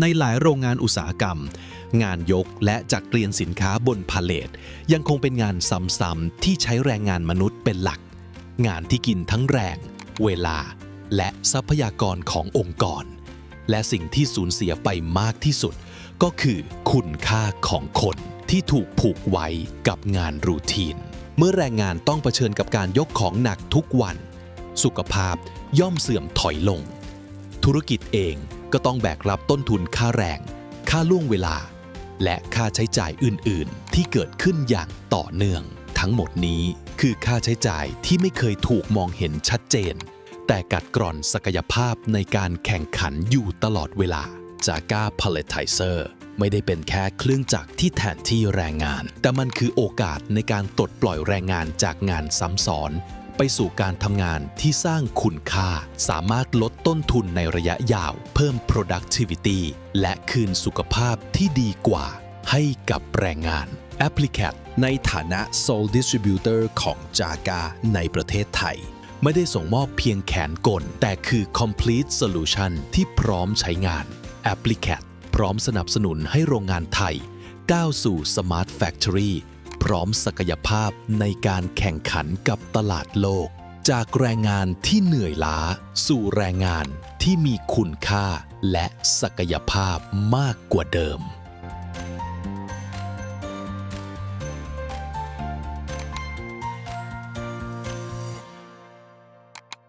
ในหลายโรงงานอุตสาหกรรม งานยกและจัดเรียนสินค้าบนพาเลทยังคงเป็นงานซ้ำๆที่ใช้แรงงานมนุษย์เป็นหลัก งานที่กินทั้งแรง เวลา และทรัพยากรขององค์กร และสิ่งที่สูญเสียไปมากที่สุด ก็คือคุณค่าของคนที่ถูกผูกไว้กับงานรูทีน เมื่อแรงงานต้องเผชิญกับการยกของหนักทุกวัน สุขภาพย่อมเสื่อมถอยลง ธุรกิจเอง ก็ต้องแบกรับต้นทุนค่าแรง ค่าล่วงเวลา และค่าใช้จ่ายอื่น ๆ ที่เกิดขึ้นอย่างต่อเนื่อง ทั้งหมดนี้คือค่าใช้จ่ายที่ไม่เคยถูกมองเห็นชัดเจน แต่กัดกร่อนศักยภาพในการแข่งขันอยู่ตลอดเวลาจากา Palletizer ไม่ได้เป็นแค่เครื่องจักรที่แทนที่แรงงาน แต่มันคือโอกาสในการตดปล่อยแรงงานจากงานซ้ำซ้อน ไปสู่การทำงานที่สร้างคุณค่า สามารถลดต้นทุนในระยะยาว เพิ่ม productivity และคืนสุขภาพที่ดีกว่า ให้กับแรงงาน a p p l i c a t ในฐานะ sole distributor ของ Jaga ในประเทศไทย ไม่ได้ส่งมอบเพียงแขนกล แต่คือ complete solution ที่พร้อมใช้งาน a p p l i c a t พร้อมสนับสนุนให้โรงงานไทยก้าวสู่ Smart Factory พร้อมศักยภาพในการแข่งขันกับตลาดโลก จากแรงงานที่เหนื่อยล้า สู่แรงงานที่มีคุณค่าและศักยภาพมากกว่าเดิม